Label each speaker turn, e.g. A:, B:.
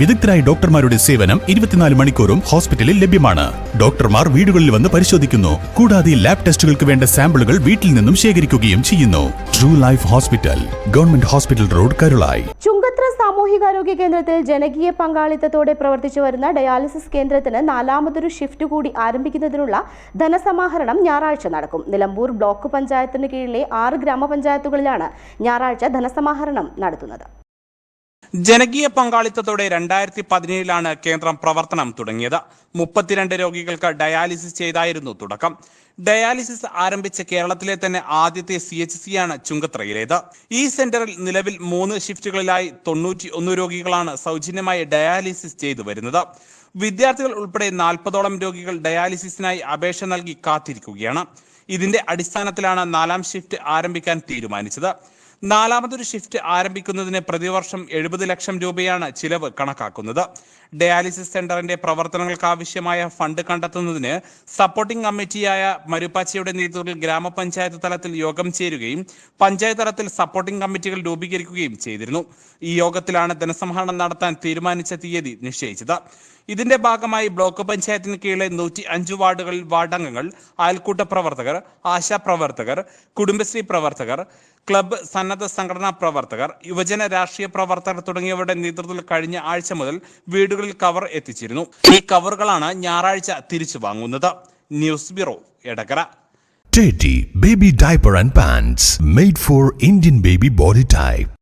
A: വിദഗ്ധരായ ഡോക്ടർമാരുടെ സേവനം ഇരുപത്തിനാല് മണിക്കൂറും ഹോസ്പിറ്റലിൽ ലഭ്യമാണ്. ഡോക്ടർമാർ വീടുകളിൽ വന്ന് പരിശോധിക്കുന്നു. കൂടാതെ ലാബ് ടെസ്റ്റുകൾക്ക് വേണ്ട സാമ്പിളുകൾ വീട്ടിൽ നിന്നും ശേഖരിക്കുകയും ചെയ്യുന്നു. True life hospital government hospital road Karulayi.
B: Chungathara സാമൂഹികാരോഗ്യ കേന്ദ്രത്തിൽ ജനകീയ പങ്കാളിത്തത്തോടെ പ്രവർത്തിച്ചു വരുന്ന ഡയാലിസിസ് കേന്ദ്രത്തിന് നാലാമതൊരു ഷിഫ്റ്റ് കൂടി ആരംഭിക്കുന്നതിനുള്ള ധനസമാഹരണം ഞായറാഴ്ച നടക്കും. നിലമ്പൂർ ബ്ലോക്ക് പഞ്ചായത്തിന് കീഴിലെ ആറ് ഗ്രാമപഞ്ചായത്തുകളിലാണ് ഞായറാഴ്ച ധനസമാഹരണം നടത്തുന്നത്.
C: ജനകീയ പങ്കാളിത്തത്തോടെ രണ്ടായിരത്തി പതിനേഴിലാണ് കേന്ദ്രം പ്രവർത്തനം തുടങ്ങിയത്. മുപ്പത്തിരണ്ട് രോഗികൾക്ക് ഡയാലിസിസ് ചെയ്തായിരുന്നു തുടക്കം. ഡയാലിസിസ് ആരംഭിച്ച കേരളത്തിലെ തന്നെ ആദ്യത്തെ സി എച്ച് സി ആണ് ചുങ്കത്രയിലേത്. ഈ സെന്ററിൽ നിലവിൽ മൂന്ന് ഷിഫ്റ്റുകളിലായി തൊണ്ണൂറ്റി ഒന്ന് രോഗികളാണ് സൗജന്യമായി ഡയാലിസിസ് ചെയ്തു വരുന്നത്. വിദ്യാർത്ഥികൾ ഉൾപ്പെടെ നാൽപ്പതോളം രോഗികൾ ഡയാലിസിസിനായി അപേക്ഷ നൽകി കാത്തിരിക്കുകയാണ്. ഇതിന്റെ അടിസ്ഥാനത്തിലാണ് നാലാം ഷിഫ്റ്റ് ആരംഭിക്കാൻ തീരുമാനിച്ചത്. നാലാമതൊരു ഷിഫ്റ്റ് ആരംഭിക്കുന്നതിന് പ്രതിവർഷം എഴുപത് ലക്ഷം രൂപയാണ് ചിലവ് കണക്കാക്കുന്നത്. ഡയാലിസിസ് സെന്ററിന്റെ പ്രവർത്തനങ്ങൾക്ക് ആവശ്യമായ ഫണ്ട് കണ്ടെത്തുന്നതിന് സപ്പോർട്ടിംഗ് കമ്മിറ്റിയായ മരുപ്പാച്ചിയുടെ നേതൃത്വത്തിൽ ഗ്രാമപഞ്ചായത്ത് തലത്തിൽ യോഗം ചേരുകയും പഞ്ചായത്ത് തലത്തിൽ സപ്പോർട്ടിംഗ് കമ്മിറ്റികൾ രൂപീകരിക്കുകയും ചെയ്തിരുന്നു. ഈ യോഗത്തിലാണ് ധനസമാഹരണം നടത്താൻ തീരുമാനിച്ച തീയതി നിശ്ചയിച്ചത്. ഇതിന്റെ ഭാഗമായി ബ്ലോക്ക് പഞ്ചായത്തിന് കീഴിലെ നൂറ്റി അഞ്ച് വാർഡുകളിൽ വാർഡംഗങ്ങൾ അയൽക്കൂട്ട പ്രവർത്തകർ ആശാപ്രവർത്തകർ കുടുംബശ്രീ പ്രവർത്തകർ ക്ലബ്ബ് സന്നദ്ധ സംഘടനാ പ്രവർത്തകർ യുവജന രാഷ്ട്രീയ പ്രവർത്തകർ തുടങ്ങിയവരുടെ നേതൃത്വത്തിൽ കഴിഞ്ഞ ആഴ്ച മുതൽ വീടുകളിൽ കവർ എത്തിച്ചിരുന്നു. ഈ കവറുകളാണ് ഞായറാഴ്ച തിരിച്ചു വാങ്ങുന്നത്. News bureau Edakkara.
D: Teddy baby Diaper and Pants made for Indian baby body type.